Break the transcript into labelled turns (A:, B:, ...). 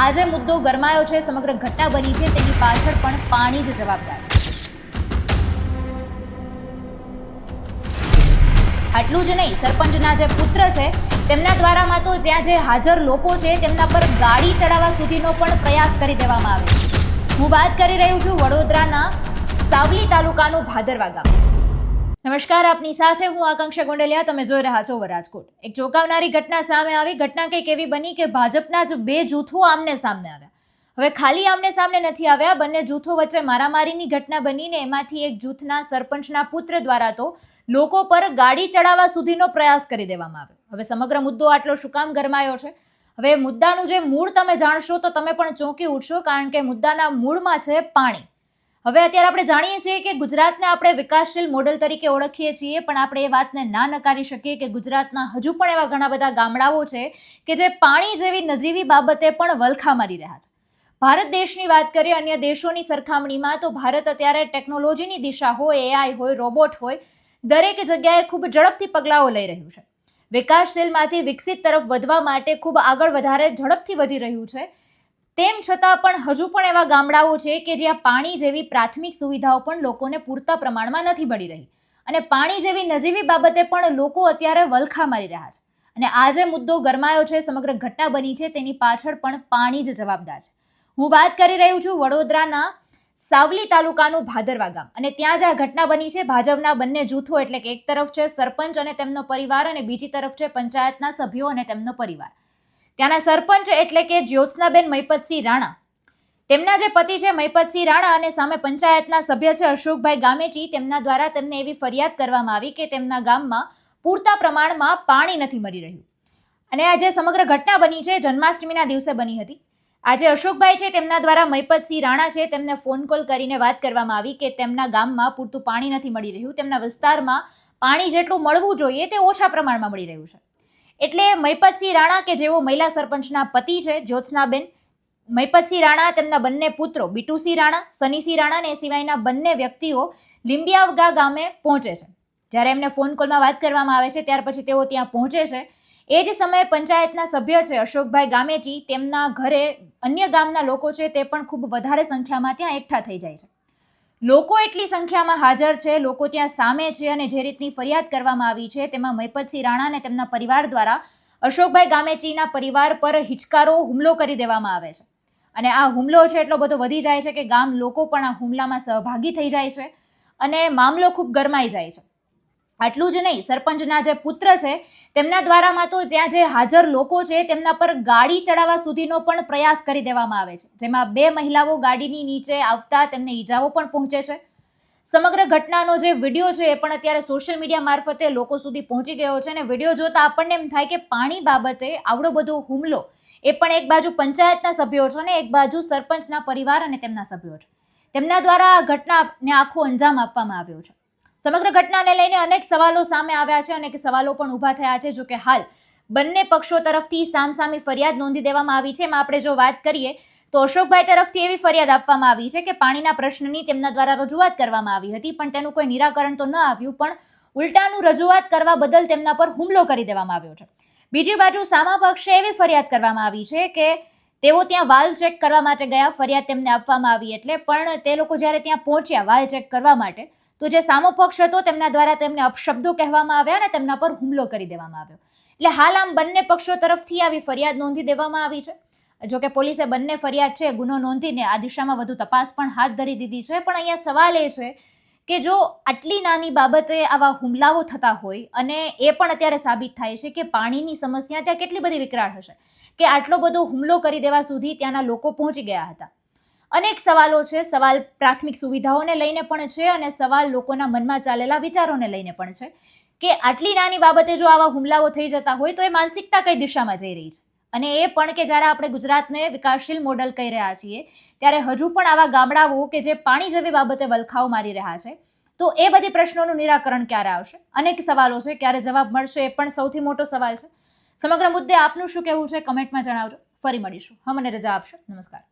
A: આ જે મુદ્દો ગરમાયો છે, સમગ્ર ઘટના બની છે, તેની પાછળ પણ પાણી જ જવાબદાર છે. આટલું જ નહીં, સરપંચના જે પુત્ર છે, તેમના દ્વારામાં તો ત્યાં જે હાજર લોકો છે, તેમના પર ગાડી ચડાવવા સુધીનો પણ પ્રયાસ કરી દેવામાં આવ્યો હું વાત કરી રહ્યું છું વડોદરાના સાવલી તાલુકાનું ભાદરવા ગામ. નમસ્કાર, આપની સાથે હું આકાંક્ષા ગોંડલિયા, તમે જોઈ રહ્યા છો રાજકોટ એક ચોંકાવનારી ઘટના સામે આવી. ઘટના કંઈક એવી બની કે ભાજપના જ બે જૂથો આમને સામને આવ્યા. હવે ખાલી આમને સામને નથી આવ્યા, બંને જૂથો વચ્ચે મારામારીની ઘટના બનીને એમાંથી એક જૂથના સરપંચના પુત્ર દ્વારા તો લોકો પર ગાડી ચડાવવા સુધીનો પ્રયાસ કરી દેવામાં આવ્યો. હવે સમગ્ર મુદ્દો આટલો શું કામ ગરમાયો છે? હવે મુદ્દાનું જે મૂળ તમે જાણશો તો તમે પણ ચોંકી ઉઠશો, કારણ કે મુદ્દાના મૂળમાં છે પાણી. હવે અત્યારે આપણે જાણીએ છીએ કે ગુજરાતને આપણે વિકાસશીલ મોડેલ તરીકે ઓળખીએ છીએ, પણ આપણે એ વાતને ના નકારી શકીએ કે ગુજરાતના હજુ પણ એવા ઘણા બધા ગામડાઓ છે કે જે પાણી જેવી નજીવી બાબતે પણ વલખા મારી રહ્યા છે. ભારત દેશની વાત કરીએ અન્ય દેશોની સરખામણીમાં તો ભારત અત્યારે ટેકનોલોજીની દિશા હોય એઆઈ હોય, રોબોટ હોય, દરેક જગ્યાએ ખૂબ ઝડપથી પગલાઓ લઈ રહ્યું છે. વિકાસશીલમાંથી વિકસિત તરફ વધવા માટે ખૂબ આગળ વધારે ઝડપથી વધી રહ્યું છે. તેમ છતાં પણ હજુ પણ એવા ગામડાઓ છે કે જ્યાં પાણી જેવી પ્રાથમિક સુવિધાઓ પણ લોકોને પૂરતા પ્રમાણમાં નથી મળી રહી. અને પાણી જેવી નજીવી બાબતે પણ લોકો અત્યારે વલખા મારી રહ્યા છે. અને આ જે મુદ્દો ગરમાયો છે, સમગ્ર ઘટના બની છે, તેની પાછળ પણ પાણી જ જવાબદાર છે. હું વાત કરી રહ્યું છું વડોદરાના સાવલી તાલુકાનું ભાદરવા ગામ. અને ત્યાં જ આ ઘટના બની છે. ભાજપના બંને જૂથો એટલે કે એક તરફ છે સરપંચ અને તેમનો પરિવાર અને બીજી તરફ છે પંચાયતના સભ્યો અને તેમનો પરિવાર. ત્યાંના સરપંચ એટલે કે જ્યોત્સનાબેન મૈપતસિંહ રાણા. તેમના જે પતિ છે મૈપતસિંહ રાણા અને સામે પંચાયતના સભ્ય છે અશોકભાઈ ગામેચી તેમના દ્વારા તેમને એવી ફરિયાદ કરવામાં આવી કે તેમના ગામમાં પૂરતા પ્રમાણમાં પાણી નથી મળી રહ્યું. અને આ જે સમગ્ર ઘટના બની છે, જન્માષ્ટમીના દિવસે બની હતી. આજે અશોકભાઈ છે તેમના દ્વારા મૈપતસિંહ રાણા છે તેમને ફોન કોલ કરીને વાત કરવામાં આવી કે તેમના ગામમાં પૂરતું પાણી નથી મળી રહ્યું. તેમના વિસ્તારમાં પાણી જેટલું મળવું જોઈએ તે ઓછા પ્રમાણમાં મળી રહ્યું છે. એટલે મૈપતસિંહ રાણા કે જેઓ મહિલા સરપંચના પતિ છે, જ્યોત્સનાબેન મૈપતસિંહ રાણા તેમના બંને પુત્રો, બીટુસિંહ રાણા, સનીસિંહ રાણા ને સિવાયના બંને વ્યક્તિઓ લીંબિયાવગા ગામે પહોંચે છે. જ્યારે એમને ફોન કોલમાં વાત કરવામાં આવે છે, ત્યાર પછી તેઓ ત્યાં પહોંચે છે. એ જ સમયે પંચાયતના સભ્ય છે, અશોકભાઈ ગામેજી. તેમના ઘરે અન્ય ગામના લોકો છે, તે પણ ખૂબ વધારે સંખ્યામાં ત્યાં એકઠા થઈ જાય છે. લોકો એટલી સંખ્યામાં હાજર છે, લોકો ત્યાં સામે છે અને જે રીતની ફરિયાદ કરવામાં આવી છે, તેમાં મૈપતસિંહ રાણા અને તેમના પરિવાર દ્વારા અશોકભાઈ ગામેચીના પરિવાર પર હિચકારો હુમલો કરી દેવામાં આવે છે. અને આ હુમલો છે એટલો બધો વધી જાય છે કે ગામ લોકો પણ આ હુમલામાં સહભાગી થઈ જાય છે અને મામલો ખૂબ ગરમાઈ જાય છે. આટલું જ નહીં, સરપંચના જે પુત્ર છે, તેમના દ્વારામાં તો ત્યાં જે હાજર લોકો છે, તેમના પર ગાડી ચડાવવા સુધીનો પણ પ્રયાસ કરી દેવામાં આવે છે. જેમાં બે મહિલાઓ ગાડીની નીચે આવતા તેમને ઈજાઓ પણ પહોંચે છે. સમગ્ર ઘટનાનો જે વીડિયો છે, એ પણ અત્યારે સોશિયલ મીડિયા મારફતે લોકો સુધી પહોંચી ગયો છે અને વીડિયો જોતા આપણને એમ થાય કે પાણી બાબતે આવડો બધો હુમલો એ પણ એક બાજુ પંચાયતના સભ્યો છે અને એક બાજુ સરપંચના પરિવાર અને તેમના સભ્યો છે. તેમના દ્વારા આ ઘટનાને આખો અંજામ આપવામાં આવ્યો છે. સમગ્ર ઘટનાને લઈને અનેક સવાલો સામે આવ્યા છે અનેક સવાલો પણ ઊભા થયા છે. જોકે હાલ બંને પક્ષો તરફથી સામસામી ફરિયાદ નોંધી દેવામાં આવી છે. એમાં આપણે જો વાત કરીએ તો અશોકભાઈ તરફથી એવી ફરિયાદ આપવામાં આવી છે કે પાણીના પ્રશ્નની તેમના દ્વારા રજૂઆત કરવામાં આવી હતી, પણ તેનું કોઈ નિરાકરણ તો ન આવ્યું, પણ ઉલટાનું રજૂઆત કરવા બદલ તેમના પર હુમલો કરી દેવામાં આવ્યો છે. બીજી બાજુ સામા પક્ષે એવી ફરિયાદ કરવામાં આવી છે કે તેઓ ત્યાં વાલ ચેક કરવા માટે ગયા, ફરિયાદ તેમને આપવામાં આવી એટલે, પણ તે લોકો જ્યારે ત્યાં પહોંચ્યા વાલ ચેક કરવા માટે તો જે સામો પક્ષ હતો, તેમના દ્વારા તેમને અપશબ્દો કહેવામાં આવ્યા અને તેમના પર હુમલો કરી દેવામાં આવ્યો. એટલે હાલ આમ બંને પક્ષો તરફથી આવી ફરિયાદ નોંધી દેવામાં આવી છે. જો કે પોલીસે બંને ફરિયાદ છે, ગુનો નોંધીને આ દિશામાં વધુ તપાસ પણ હાથ ધરી દીધી છે. પણ અહીંયા સવાલ એ છે કે જો આટલી નાની બાબતે આવા હુમલાઓ થતા હોય અને એ પણ અત્યારે સાબિત થાય છે કે પાણીની સમસ્યા ત્યાં કેટલી બધી વિકરાળ હશે, કે આટલો બધો હુમલો કરી દેવા સુધી ત્યાંના લોકો પહોંચી ગયા હતા. અનેક સવાલો છે. સવાલ પ્રાથમિક સુવિધાઓને લઈને પણ છે અને સવાલ લોકોના મનમાં ચાલેલા વિચારોને લઈને પણ છે. કે આટલી નાની બાબતે જો આવા હુમલાઓ થઈ જતા હોય તો એ માનસિકતા કઈ દિશામાં જઈ રહી છે? અને એ પણ કે જ્યારે આપણે ગુજરાતને વિકાસશીલ મોડલ કહી રહ્યા છીએ, ત્યારે હજુ પણ આવા ગામડાઓ કે જે પાણી જેવી બાબતે વલખાઓ મારી રહ્યા છે, તો એ બધી પ્રશ્નોનું નિરાકરણ ક્યારે આવશે? અનેક સવાલો છે. ક્યારે જવાબ મળશે એ પણ સૌથી મોટો સવાલ છે. સમગ્ર મુદ્દે આપનું શું કહેવું છે? કમેન્ટમાં જણાવજો. ફરી મળીશું. હા મને રજા આપશો. નમસ્કાર.